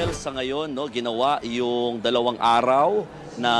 Maricel, sa ngayon, no, ginawa yung dalawang araw na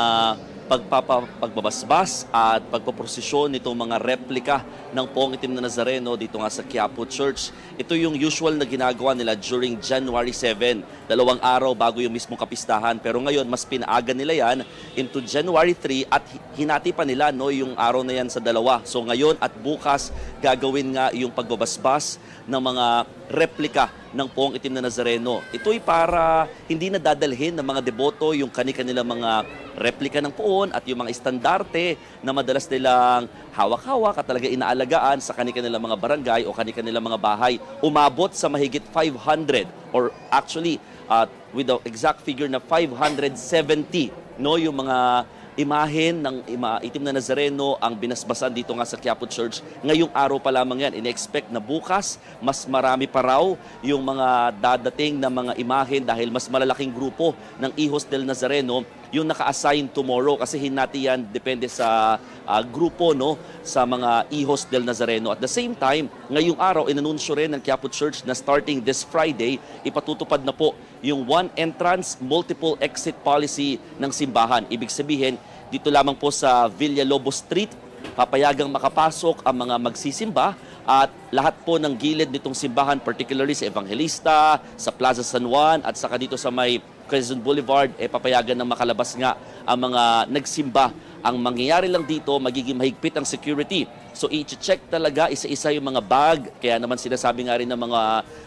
pagpapa, pagbabasbas at pagpaprosesyon nitong mga replika ng Poong Itim na Nazareno dito nga sa Quiapo Church. Ito yung usual na ginagawa nila during January 7, dalawang araw bago yung mismong kapistahan. Pero ngayon, mas pinaaga nila yan into January 3 at hi- hinati pa nila no, yung araw na yan sa dalawa. So ngayon at bukas, gagawin nga yung pagbabasbas ng mga replika ng Poong Itim na Nazareno. Ito'y para hindi na dadalhin ng mga deboto yung kani-kanila mga replika ng poon at yung mga estandarte na madalas nilang hawak-hawak at talaga inaalagaan sa kani-kanila mga barangay o kani-kanila mga bahay. Umabot sa mahigit 500 or actually uh, with the exact figure na 570 no yung mga imahen ng ima, itim na Nazareno ang binasbasan dito nga sa Quiapo Church. Ngayong araw pa lamang yan. Ine-expect na bukas, mas marami pa raw yung mga dadating na mga imahen dahil mas malalaking grupo ng Ihos del Nazareno yung naka-assign tomorrow kasi hinati yan depende sa ah, grupo no sa mga Ihos del Nazareno. At the same time, ngayong araw inanunsyo rin ng Quiapo Church na starting this Friday, ipatutupad na po yung one entrance, multiple exit policy ng simbahan. Ibig sabihin, dito lamang po sa Villalobos Street, papayagang makapasok ang mga magsisimba at lahat po ng gilid nitong simbahan, particularly sa Evangelista, sa Plaza San Juan at saka dito sa may Quezon Boulevard, eh papayagan na makalabas nga ang mga nagsimba. Ang mangyayari lang dito, magiging mahigpit ang security. So i-check talaga isa-isa yung mga bag. Kaya naman sinasabi nga rin ng mga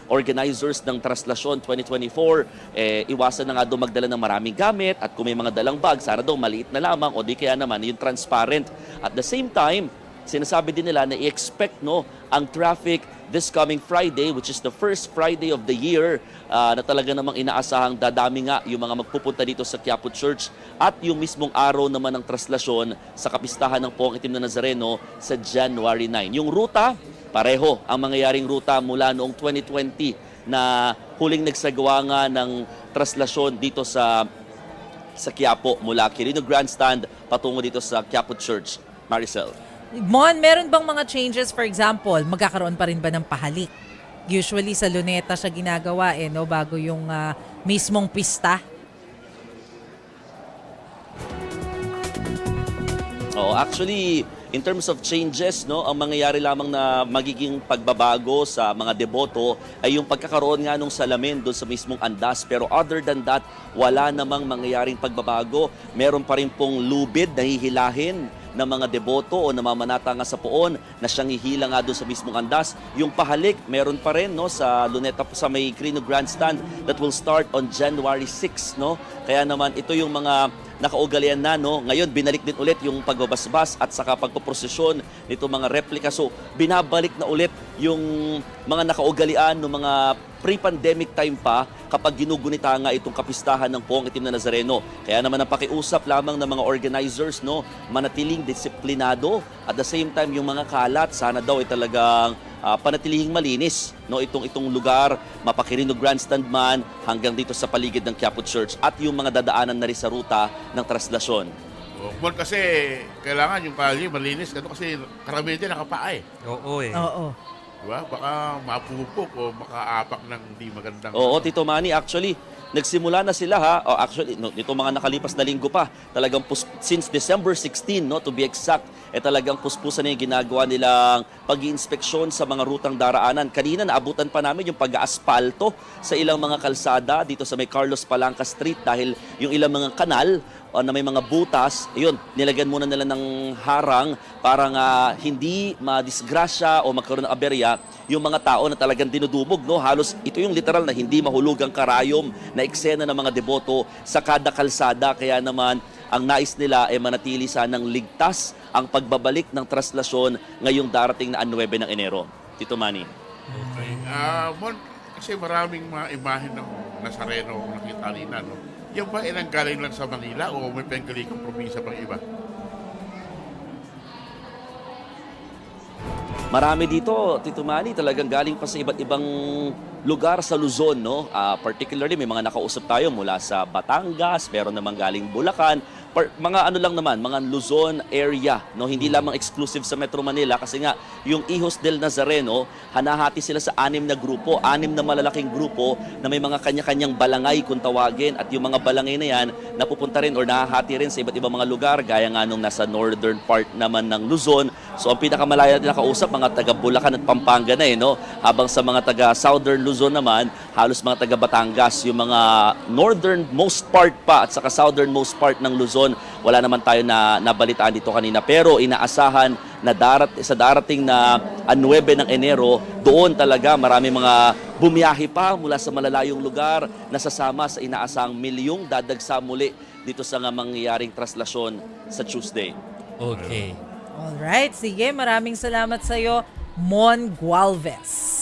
organizers ng Traslasyon 2024, eh, iwasan na nga daw magdala ng maraming gamit at kung may mga dalang bag, sana daw maliit na lamang o di kaya naman yung transparent. At the same time, sinasabi din nila na i-expect no, ang traffic this coming Friday, which is the first Friday of the year, ah, na talaga namang inaasahang dadami nga yung mga magpupunta dito sa Quiapo Church at yung mismong araw naman ng traslasyon sa kapistahan ng Poong Itim na Nazareno sa January 9. Yung ruta, pareho ang mangyayaring ruta mula noong 2020 na huling nagsagawa nga ng traslasyon dito sa sa Quiapo mula Quirino Grandstand patungo dito sa Quiapo Church. Maricel. Mon, meron bang mga changes? For example, magkakaroon pa rin ba ng pahalik? Usually sa luneta siya ginagawa eh, no? Bago yung ah, mismong pista. Oh, actually, in terms of changes, no, ang mangyayari lamang na magiging pagbabago sa mga deboto ay yung pagkakaroon nga nung salamin doon sa mismong andas. Pero other than that, wala namang mangyayaring pagbabago. Meron pa rin pong lubid na hihilahin ng mga deboto o namamanata nga sa poon na siyang hihila nga doon sa mismong andas. Yung pahalik, meron pa rin no, sa Luneta sa may Crino Grandstand that will start on January 6. No? Kaya naman ito yung mga nakaugalian na no. Ngayon binalik din ulit yung pagbabasbas at saka pagpoprosesyon nito mga replika. So binabalik na ulit yung mga nakaugalian ng mga pre-pandemic time pa kapag ginugunita nga itong kapistahan ng Poong Itim na Nazareno. Kaya naman ang pakiusap lamang ng mga organizers no, manatiling disiplinado at the same time yung mga kalat sana daw ay talagang ah, panatilihing malinis no itong itong lugar mapakirino grandstand man hanggang dito sa paligid ng Quiapo Church at yung mga dadaanan na rin sa ruta ng traslasyon. Oh, Bon, kasi kailangan yung kalye malinis kasi karamihan din nakapaa eh. Oo eh. Oo. Diba? Baka mapupok o makaapak ng di magandang Oo, ano. Tito Manny, actually, nagsimula na sila ha. Oh, actually, no, nito mga nakalipas na linggo pa, talagang pus- since December 16, no, to be exact, eh talagang puspusan na yung ginagawa nilang pag inspeksyon sa mga rutang daraanan. Kanina, naabutan pa namin yung pag-aasfalto sa ilang mga kalsada dito sa may Carlos Palanca Street dahil yung ilang mga kanal o na may mga butas, yun, nilagyan muna nila ng harang para nga hindi madisgrasya o magkaroon ng aberya yung mga tao na talagang dinudubog. No? Halos ito yung literal na hindi mahulugang karayom na eksena ng mga deboto sa kada kalsada. Kaya naman, ang nais nila ay manatili sanang ligtas ang pagbabalik ng traslasyon ngayong darating na 9 ng Enero. Tito Manny. Okay. Ah, Bon, kasi maraming mga imahe ng Nazareno nakita nila, no? Yan ba ilang galing lang sa Manila o may pengkalikang probinsya pang iba? Marami dito, Tito Manny, talagang galing pa sa iba't ibang lugar sa Luzon, no? Ah, particularly may mga nakausap tayo mula sa Batangas, meron namang galing Bulacan, par- mga ano lang naman, mga Luzon area, no? Hindi lamang exclusive sa Metro Manila kasi nga yung Hijos del Nazareno, hanahati sila sa anim na grupo, anim na malalaking grupo na may mga kanya-kanyang balangay kung tawagin at yung mga balangay na yan napupunta rin or nahahati rin sa iba't ibang mga lugar gaya nga nung nasa northern part naman ng Luzon. So ang pinakamalaya na nakausap mga taga Bulacan at Pampanga na eh, no? Habang sa mga taga southern Luzon naman, halos mga taga Batangas, yung mga northernmost part pa at saka southernmost part ng Luzon, wala naman tayo na nabalitaan dito kanina. Pero inaasahan na darat, sa darating na ah, 9 ng Enero, doon talaga marami mga bumiyahe pa mula sa malalayong lugar na sasama sa inaasang milyong dadagsa muli dito sa nga mangyayaring traslasyon sa Tuesday. Okay. Alright, sige. Maraming salamat sa'yo, Mon Gualvez.